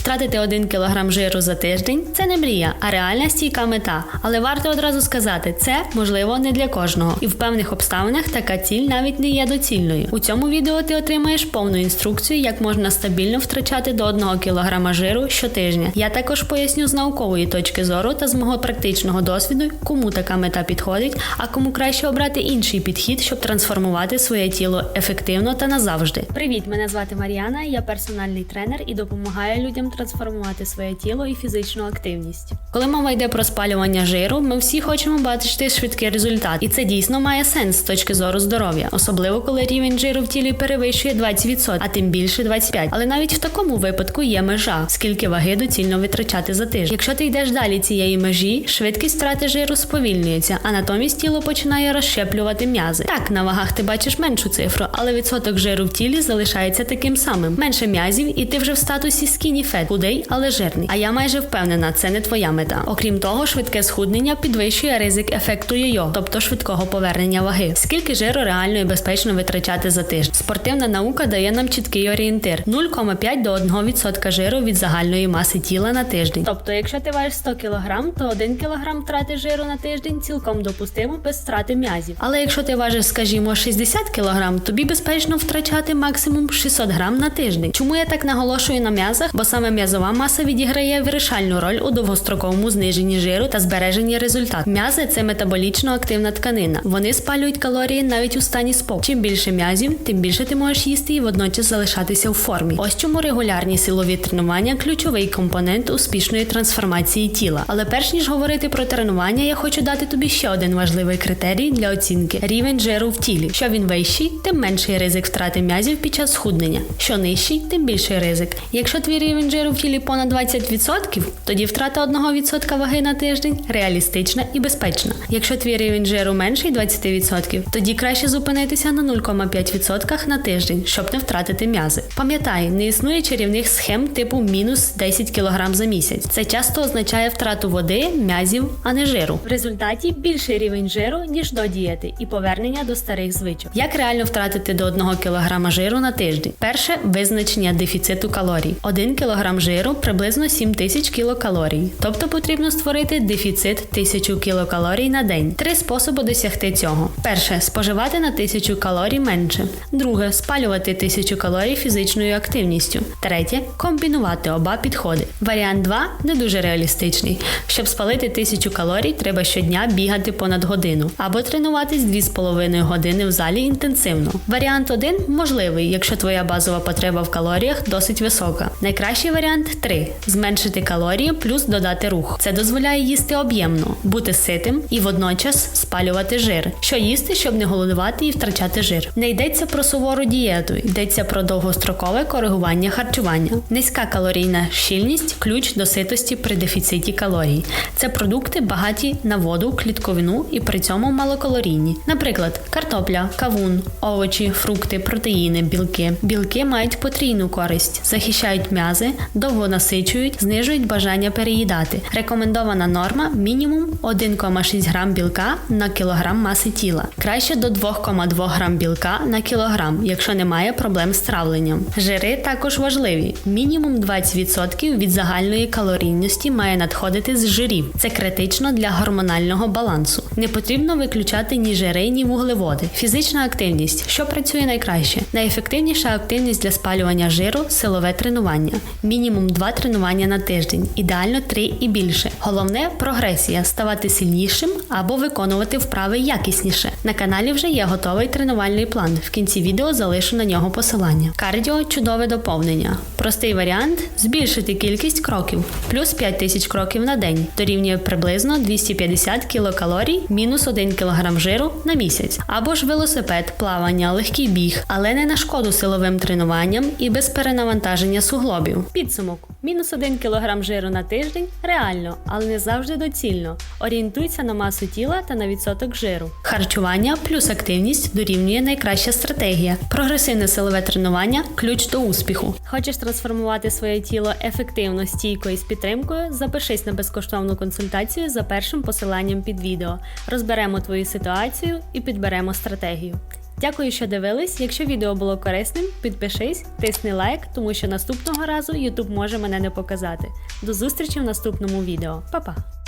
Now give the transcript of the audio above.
Втратити 1 кг жиру за тиждень це не мрія, а реальна стійка мета. Але варто одразу сказати, це можливо не для кожного. І в певних обставинах така ціль навіть не є доцільною. У цьому відео ти отримаєш повну інструкцію, як можна стабільно втрачати до 1 кг жиру щотижня. Я також поясню з наукової точки зору та з мого практичного досвіду, кому така мета підходить, а кому краще обрати інший підхід, щоб трансформувати своє тіло ефективно та назавжди. Привіт, мене звати Мар'яна. Я персональний тренер і допомагаю людям трансформувати своє тіло і фізичну активність. Коли мова йде про спалювання жиру, ми всі хочемо бачити швидкий результат, і це дійсно має сенс з точки зору здоров'я, особливо коли рівень жиру в тілі перевищує 20%, а тим більше 25%. Але навіть в такому випадку є межа, скільки ваги доцільно витрачати за тиждень. Якщо ти йдеш далі цієї межі, швидкість втрати жиру сповільнюється, а натомість тіло починає розщеплювати м'язи. Так, на вагах ти бачиш меншу цифру, але відсоток жиру в тілі залишається таким самим. Менше м'язів, і ти вже в статусі skinny fat, худий, але жирний. А я майже впевнена, це не твоя мета. Окрім того, швидке схуднення підвищує ризик ефекту йо-йо, тобто швидкого повернення ваги. Скільки жиру реально і безпечно витрачати за тиждень? Спортивна наука дає нам чіткий орієнтир: 0,5 до 1% жиру від загальної маси тіла на тиждень. Тобто, якщо ти важиш 100 кг, то 1 кг втрати жиру на тиждень цілком допустимо без втрати м'язів. Але якщо ти важиш, скажімо, 60 кг, тобі безпечно втрачати максимум 600 грам на тиждень. Чому я так наголошую на м'язах? Бо саме м'язова маса відіграє вирішальну роль у довгостроковому зниженні жиру та збереженні результату. М'язи це метаболічно активна тканина. Вони спалюють калорії навіть у стані спокою. Чим більше м'язів, тим більше ти можеш їсти і водночас залишатися в формі. Ось чому регулярні силові тренування ключовий компонент успішної трансформації тіла. Але перш ніж говорити про тренування, я хочу дати тобі ще один важливий критерій для оцінки рівень жиру в тілі. Що він вищий, тим менший ризик втрати м'язів під час схуднення. Що нижчий, тим більший ризик. Якщо твій рівень жиру в тілі понад 20%, тоді втрата 1% ваги на тиждень реалістична і безпечна. Якщо твій рівень жиру менший 20%, тоді краще зупинитися на 0,5% на тиждень, щоб не втратити м'язи. Пам'ятай, не існує чарівних схем типу мінус 10 кг за місяць. Це часто означає втрату води, м'язів, а не жиру. В результаті більший рівень жиру ніж до дієти і повернення до старих звичок. Як реально втратити до 1 кг жиру на тиждень? Перше визначення дефіциту калорій. 1 кг жиру приблизно 7 тисяч кілокалорій. Тобто потрібно створити дефіцит 1000 кілокалорій на день. Три способи досягти цього: перше споживати на 1000 калорій менше. Друге спалювати 1000 калорій фізичною активністю. Третє комбінувати оба підходи. Варіант 2 не дуже реалістичний. Щоб спалити 1000 калорій, треба щодня бігати понад годину або тренуватись 2,5 години в залі інтенсивно. Варіант 1 можливий, якщо твоя базова потреба в калоріях досить висока. Найкращий варіант 3 зменшити калорії плюс додати рух. Це дозволяє їсти об'ємно, бути ситим і водночас спалювати жир. Що їсти, щоб не голодувати і втрачати жир. Не йдеться про сувору дієту, йдеться про довгострокове коригування харчування. Низька калорійна щільність ключ до ситості при дефіциті калорій. Це продукти багаті на воду, клітковину і при цьому малокалорійні. Наприклад, картопля, кавун, овочі, фрукти, протеїни, білки. Білки мають потрійну користь, захищають м'язи, довго насичують, знижують бажання переїдати. Рекомендована норма мінімум 1,6 грам білка на кілограм маси тіла. Краще до 2,2 грам білка на кілограм, якщо немає проблем з травленням. Жири також важливі. Мінімум 20% від загальної калорійності має надходити з жирів. Це критично для гормонального балансу. Не потрібно виключати ні жири, ні вуглеводи. Фізична активність, що працює найкраще. Найефективніша активність для спалювання жиру силове тренування. Мінімум 2 тренування на тиждень, ідеально 3 і більше. Головне прогресія ставати сильнішим або виконувати вправи якісніше. На каналі вже є готовий тренувальний план. В кінці відео залишу на нього посилання. Кардіо чудове доповнення. Простий варіант збільшити кількість кроків, плюс 5000 кроків на день, дорівнює приблизно 250 кілокалорій, мінус 1 кг жиру на місяць, або ж велосипед, плавання, легкий біг, але не на шкоду силовим тренуванням і без перенавантаження суглобів. Підсумок: мінус 1 кг жиру на тиждень реально, але не завжди доцільно. Орієнтуйся на масу тіла та на відсоток жиру. Харчування плюс активність дорівнює найкраща стратегія. Прогресивне силове тренування ключ до успіху. Хочеш трансформувати своє тіло ефективно, стійко і з підтримкою? Запишись на безкоштовну консультацію за першим посиланням під відео. Розберемо твою ситуацію і підберемо стратегію. Дякую, що дивились. Якщо відео було корисним, підпишись, тисни лайк, тому що наступного разу YouTube може мене не показати. До зустрічі в наступному відео. Па-па!